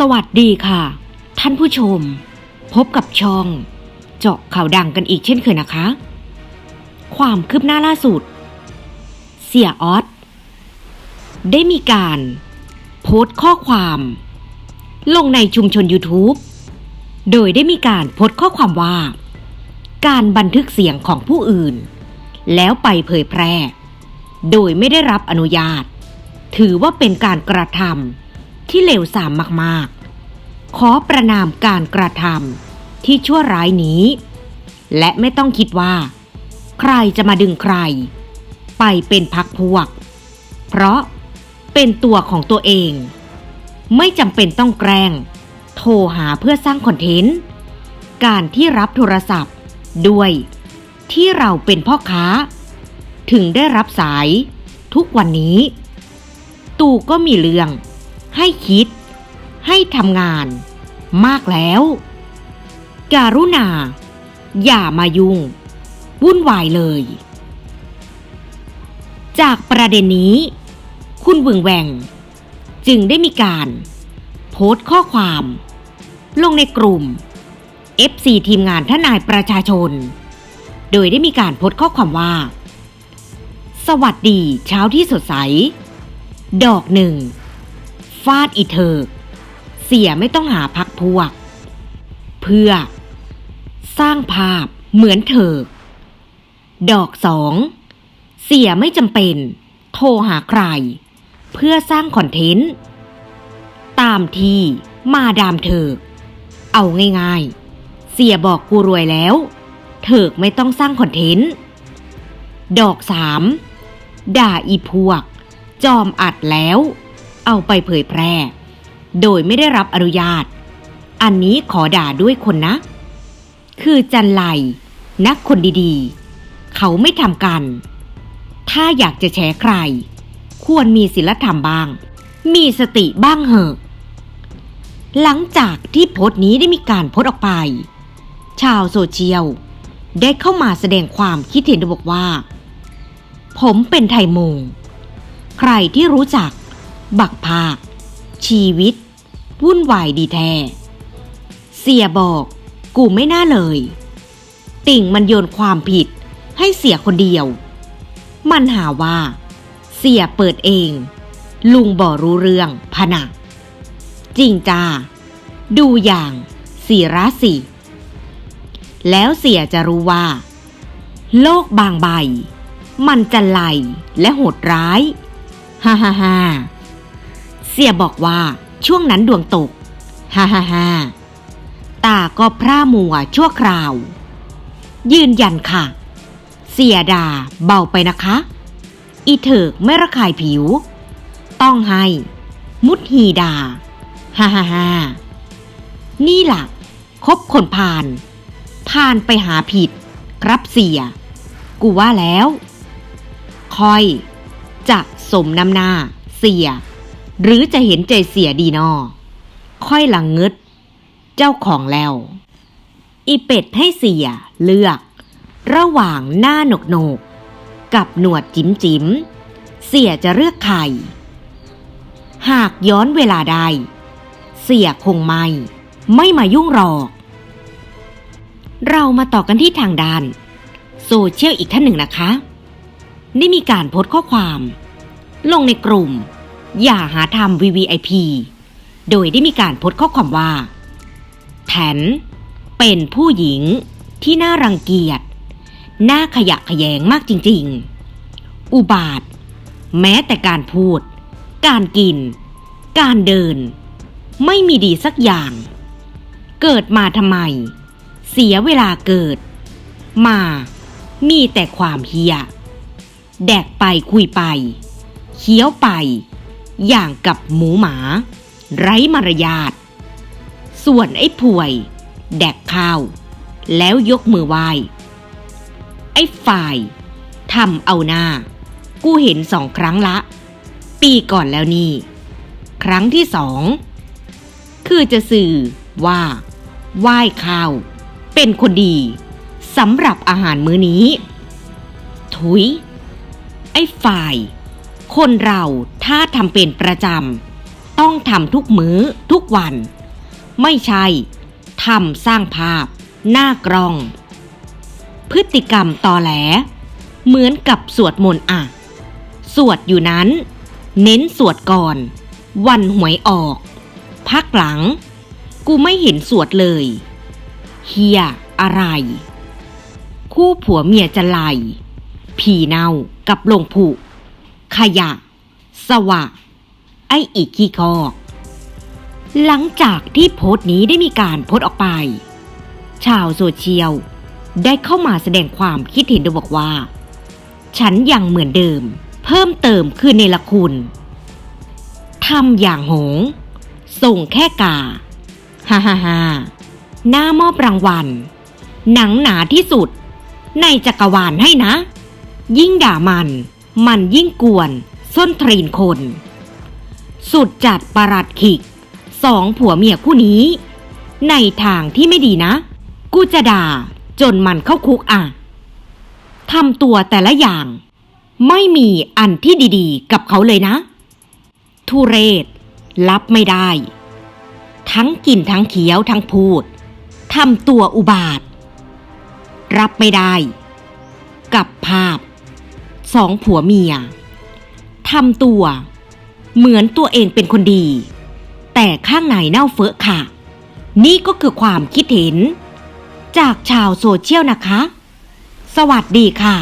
สวัสดีค่ะ ท่านผู้ชม พบกับช่อง เจาะข่าวดังกันอีกเช่นเคยนะคะ ความคืบหน้าล่าสุด เสียออสได้มีการโพสต์ข้อความ ลงในชุมชน YouTube โดยได้มีการโพสต์ข้อความว่า การบันทึกเสียงของผู้อื่น แล้วไปเผยแพร่ โดยไม่ได้รับอนุญาต ถือว่าเป็นการกระทำ ที่เลวทรามมากๆ ขอประนามการกระทำที่ชั่วร้ายนี้ และไม่ต้องคิดว่า ใครจะมาดึงใคร ไปเป็นพักพวก เพราะเป็นตัวของตัวเอง ไม่จำเป็นต้องแกล้ง โทรหาเพื่อสร้างคอนเทนต์ การที่รับโทรศัพท์ด้วยที่เราเป็นพ่อค้า ถึงได้รับสายทุกวันนี้ ตู่ก็มีเรื่อง ให้คิด ให้ทำงาน มากแล้ว การุณา อย่ามายุ่ง วุ่นวายเลย จากประเด็นนี้ คุณวึงแหวง จึงได้มีการ โพสต์ข้อความ ลงในกลุ่ม FC ทีมงานทนายประชาชน โดยได้มีการโพสต์ข้อความว่า สวัสดีเช้าที่สดใส ดอกหนึ่ง ฟาดอีเถิกเสียไม่ต้องหาพักพวก เพื่อ สร้างภาพเหมือนเถิกดอกสอง เสียไม่จำเป็น โทรหาใคร เพื่อสร้างคอนเทนต์ ตามที่มาดามเถิกเอาง่ายๆ เสียบอกกูรวยแล้ว เถิกไม่ต้องสร้างคอนเทนต์ ดอกสาม ด่าอีพวก จอมอัดแล้ว เอาไปเผยแพร่ โดยไม่ได้รับอนุญาต อันนี้ขอด่าด้วยคนนะ คือจันไลนักคนดีๆ เขาไม่ทำกัน ถ้าอยากจะแฉใคร ควรมีศีลธรรมบ้าง มีสติบ้างเหอะ หลังจากที่โพสต์นี้ได้มีการโพสต์ออกไป ชาวโซเชียลได้เข้ามาแสดงความคิดเห็นโดยบอกว่า ผมเป็นไทยมงใครที่รู้จัก บักภาค ชีวิต วุ่นวายดีแท้ เสียบอก กูไม่น่าเลย ติ่งมันโยนความผิดให้เสียคนเดียว มันหาว่า เสียเปิดเอง ลุงบ่รู้เรื่องพะนะจริงจ้า ดูอย่างสีราศีแล้วเสียจะรู้ว่า โลกบางใบ มันจะไหลและโหดร้าย ฮ่าฮ่าฮ่า เสียบอกว่าช่วงนั้นดวงตก ฮ่าฮ่าฮ่าตาก็พร่ามัวชั่วคราว ยืนยันค่ะ เสียดาเบาไปนะคะ อีเถิกไม่ระคายผิว ต้องให้ มุดฮีดา ฮ่าฮ่าฮ่านี่ล่ะคบคนพาลพาลไปหาผิด ครับเสีย กูว่าแล้ว คอย จะสมน้ำหน้าเสีย หรือจะเห็นใจเสียดีนอ ค่อยหลังงึด เจ้าของแล้ว อีเป็ดให้เสียเลือก ระหว่างหน้าหนกโนก กับหนวดจิ้มจิ้มเสียจะเลือกใคร หากย้อนเวลาได้เสียคงไม่ ไม่มายุ่งหรอก เรามาต่อกันที่ทางด้าน โซเชียลอีกท่านหนึ่งนะคะ ได้มีการโพสต์ข้อความ ลงในกลุ่ม อย่าหาทำ VVIP โดยได้มีการโพสต์ข้อความว่า แถน เป็นผู้หญิงที่น่ารังเกียจ น่าขยะแขยงมากจริงๆ อุบาท แม้แต่การพูด การกิน การเดิน ไม่มีดีสักอย่าง เกิดมาทำไม เสียเวลาเกิด มา มีแต่ความเฮีย แดกไปคุยไป เคี้ยวไป อย่างกับหมูหมา ไร้มารยาท ส่วนไอ้ป่วย แดกข้าว แล้วยกมือไหว้ ไอ้ฝ่ายทำเอาหน้า กูเห็นสองครั้งละ ปีก่อนแล้วนี่ ครั้งที่สอง คือจะสื่อว่า ไหว้ข้าว เป็นคนดีสำหรับอาหารมื้อนี้ ถุย ไอ้ฝ่าย คนเรา ถ้าทำเป็นประจำต้องทำทุกมื้อทุกวัน ไม่ใช่ทำสร้างภาพ หน้ากรอง พฤติกรรมตอแหล เหมือนกับสวดมนต์อะ สวดอยู่นั้น เน้นสวดก่อน วันหวยออก พักหลัง กูไม่เห็นสวดเลยเฮียอะไร คู่ผัวเมียจะไหลผีเน่ากับลงผุขยะ สวะ ไออีกขี้คอกหลังจากที่โพสต์นี้ได้มีการโพสต์ออกไป ชาวโซเชียลได้เข้ามาแสดงความคิดเห็นโดยบอกว่า ฉันยังเหมือนเดิม เพิ่มเติมคือเนรคุณทำอย่างหง ส่งแค่กาฮ่าฮ่าฮ่าหน้ามอบรางวัล หนังหนาที่สุด ในจักรวาลให้นะ ยิ่งด่ามัน มันยิ่งกวน ส้นทรีนคน สุดจัดประหลัดขิก สองผัวเมียคู่นี้ ในทางที่ไม่ดีนะ กูจะด่าจนมันเข้าคุกอะทำตัวแต่ละอย่าง ไม่มีอันที่ดีๆ กับเขาเลยนะ ทุเรศ รับไม่ได้ ทั้งกินทั้งเขียวทั้งพูดทำตัวอุบาท รับไม่ได้ กับภาพ สองผัวเมีย ทำตัว เหมือนตัวเองเป็นคนดี แต่ข้างในเน่าเฟอะค่ะ นี่ก็คือความคิดเห็น จากชาวโซเชียลนะคะ สวัสดีค่ะ